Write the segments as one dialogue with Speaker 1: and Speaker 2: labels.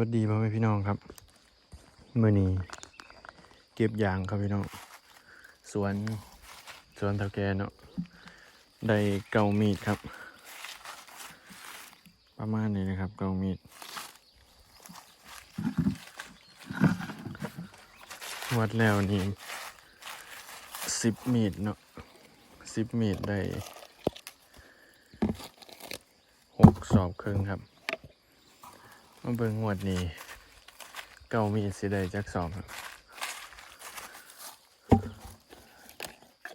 Speaker 1: วัสดีพ่อแม่พี่น้องครับเมื่อนี้เก็บยางครับพี่น้องสวนสวนเท่าแกเนาะได้เกามีดครับ ประมาณนี้นะครับ เกามีดวัดแล้วนี่สิบมีดเนาะสิบมีดได้หกสอบครึ่งครับ มาเบิ่งงวดนี้ เก่ามีสิได้จักสอบครับ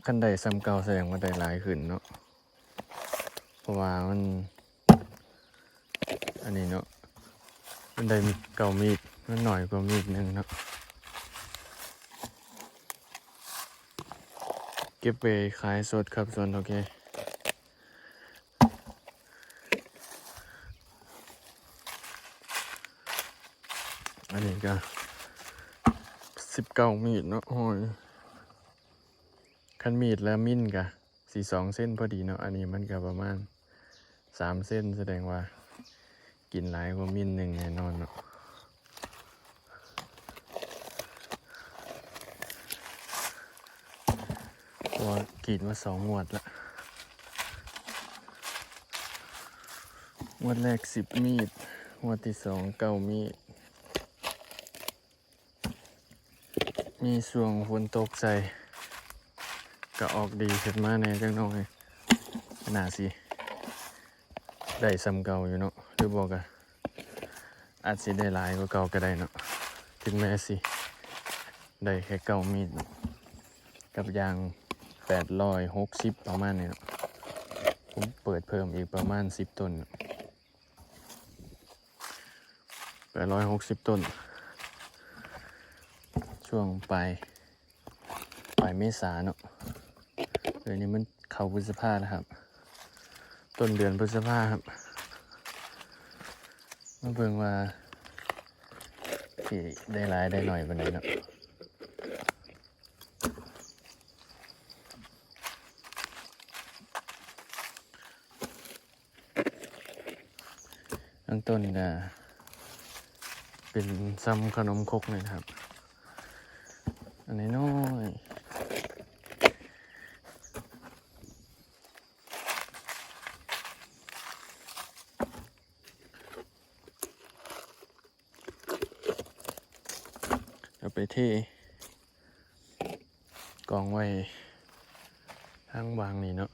Speaker 1: คันใดซ้ำเก่าแสดงว่าได้หลายขึ้นเนาะเพราะว่ามัน อันนี้เนาะมันได้เก่ามีดมันหน่อยกว่ามีดหนึ่งเนาะเก็บไปขายสดครับส่วนโอเค อันนี้ ก็สิบเก้ามีดเนาะโอ้ยคันมีดแล้วมิ้นกะสี่สองเส้นพอดีเนาะอันนี้มันก็ประมาณสามเส้นแสดงว่า กินหลายกว่ามิ้นหนึ่งแน่นอนเนาะเพราะว่ากีดมาสองงวดละงวดแรกสิบมีดงวดที่สองเก้ามีด มีส่วงฝนตกใส่ก็ออกดีขึ้นมาในจังน้อยขนาดสิได้ซ้ำเก่าอยู่เนาะหรือบอกอะอาจสิได้หลายกว่าเก่าก็ได้เนาะถึงแม้สิ ได้แค่เก่ามีดกับยางแปดร้อยหกสิบประมาณนี้เนาะผมเปิดเพิ่มอีกประมาณสิบต้นแปดร้อยหกสิบต้น ช่วงปลายปลายเมษาเนาะเดือนนี้มันเข้าพฤษภาแล้วครับ ต้นเดือนพฤษภาครับมาเบิ่งว่าที่ได้หลายได้หน่อยปานไหนเนาะตั้งต้นก็เป็นซ้ำขนมครกเลยครับ อันนี้น้อยเอาไปเทกองไว้ทางวางนี่เนาะ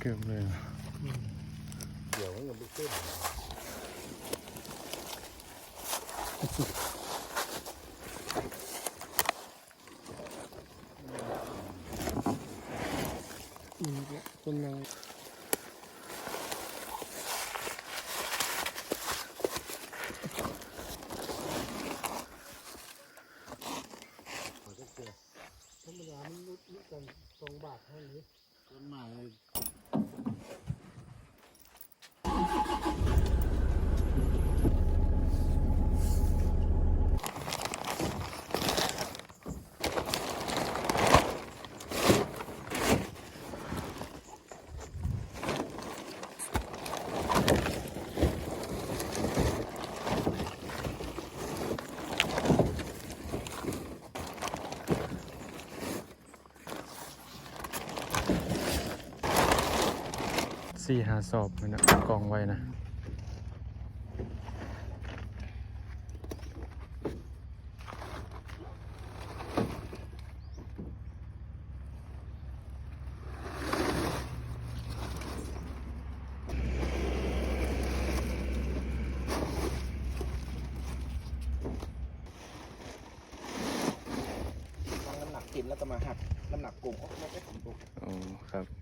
Speaker 1: ไม่ได้ใส่เกือบเลย
Speaker 2: เดี๋ยวมันยังไม่ขึ้น
Speaker 3: นี่แหละต้นนาง
Speaker 2: มันก็เจอ
Speaker 3: ธรรมดามันลดลดกันสองบาทเท่านี้
Speaker 2: ต้นไม้เลย
Speaker 4: สี่หาสอบมันนะกองไว้นะ
Speaker 5: ตั้งน้ำหนักกินแล้วก็มาหักน้ำหนักกลุ่มออกมาได้ผมดู
Speaker 4: อ๋อครับ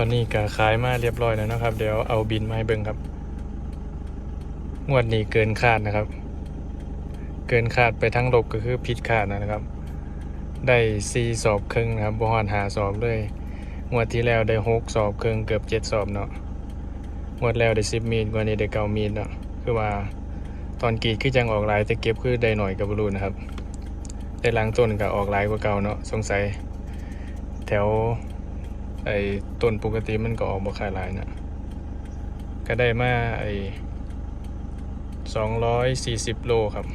Speaker 4: ตอนนี้ก็ขายมาเรียบร้อยแล้วนะครับ เดี๋ยวเอาบินมาให้เบิ่งครับ งวดนี้เกินคาดนะครับ เกินคาดไปทั้งลบก็คือผิดคาดนะครับ ได้ซีสอบครึ่งนะครับบฮอนหาสอบเลยงวดที่แล้วได้หกสอบครึ่งเกือบเจ็ดสอบเนาะงวดแล้วได้สิบมีดกว่านี้ได้เก้ามีดเนาะคือว่าตอนกรีดคือจังออกหลายแต่เก็บคือได้หน่อยกับบรูนะครับได้ล้างต้นก็ออกหลายกว่าเก่าเนาะสงสัย แถว ไอ้ต้นปกติมันก็ออกบ่ขายหลายนะก็ได้มาไอ้สองร้อยสี่สิบโลครับ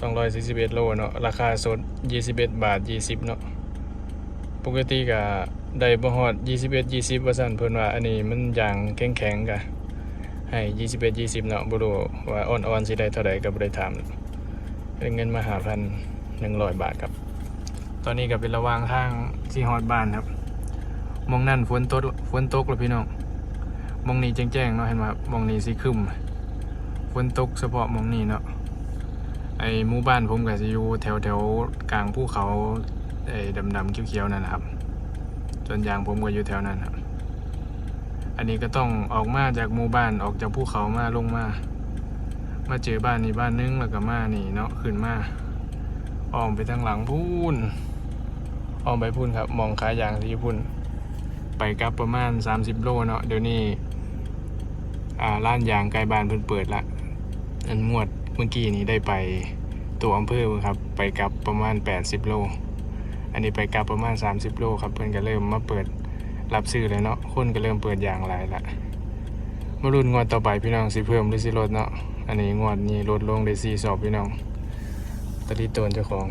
Speaker 4: สองร้อยสี่สิบเอ็ดโลเนาะราคาสดยี่สิบเอ็ดบาทยี่สิบเนาะปกติก็ได้บ่ฮอดยี่สิบเอ็ดยี่สิบว่าสั่นเพิ่นว่าอันนี้มันอย่างแข็งแข็งกะให้ยี่สิบเอ็ดยี่สิบเนาะบ่รู้ว่าอ่อนๆสิได้เท่าใดก็บ่ได้ถามเป็นเงินมาหาพันหนึ่งร้อยบาทครับ ตอนนี้ก็เป็นระว่างทางที่ฮอดบ้านครับ มองนั่นฝนตกฝนตกแล้วพี่น้องมองนี้แจ้งๆเนาะเห็นไหมครับมองนี้สีครึมฝนตกเฉพาะมองนี้เนาะไอหมู่บ้านผมก็จะอยู่แถวแถวๆกลางภูเขาไอดำๆเขียวๆนั่นนะครับส่วนยางผมก็อยู่แถวนั้นครับอันนี้ก็ต้องออกมาจากหมู่บ้านออกจากภูเขามาลงมา มาเจอบ้านนี้บ้านนึงแล้วก็มานี่เนาะขึ้นมาอ้อมไปทางหลังพูนอ้อมไปพูนครับ มองขายางที่พูน ไปกลับประมาณ 30 โลเนาะเดี๋ยวนี้อ่าร้านยางใกล้บ้านเพิ่นเปิดละอันงวดเมื่อกี้นี้ได้ไปตัวอำเภอครับ ไปกลับประมาณ 80 โล อันนี้ไปกลับประมาณ 30 โลครับเพิ่นก็เริ่มมาเปิดรับซื้อเลยเนาะคนก็เริ่มเปิดยางหลายละมารุ่นงวดต่อไปพี่น้องสิเพิ่มหรือสิลดเนาะอันนี้งวดนี้ลดลงได้4สอบพี่น้องตะลิโตนเจ้าของ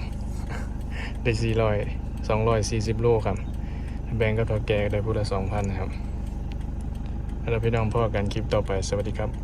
Speaker 4: ได้400 240โลครับ แบงก์ก็ทอแกได้พูดละสองพันนะครับ แล้วพี่น้องพ่อกันคลิปต่อไปสวัสดีครับ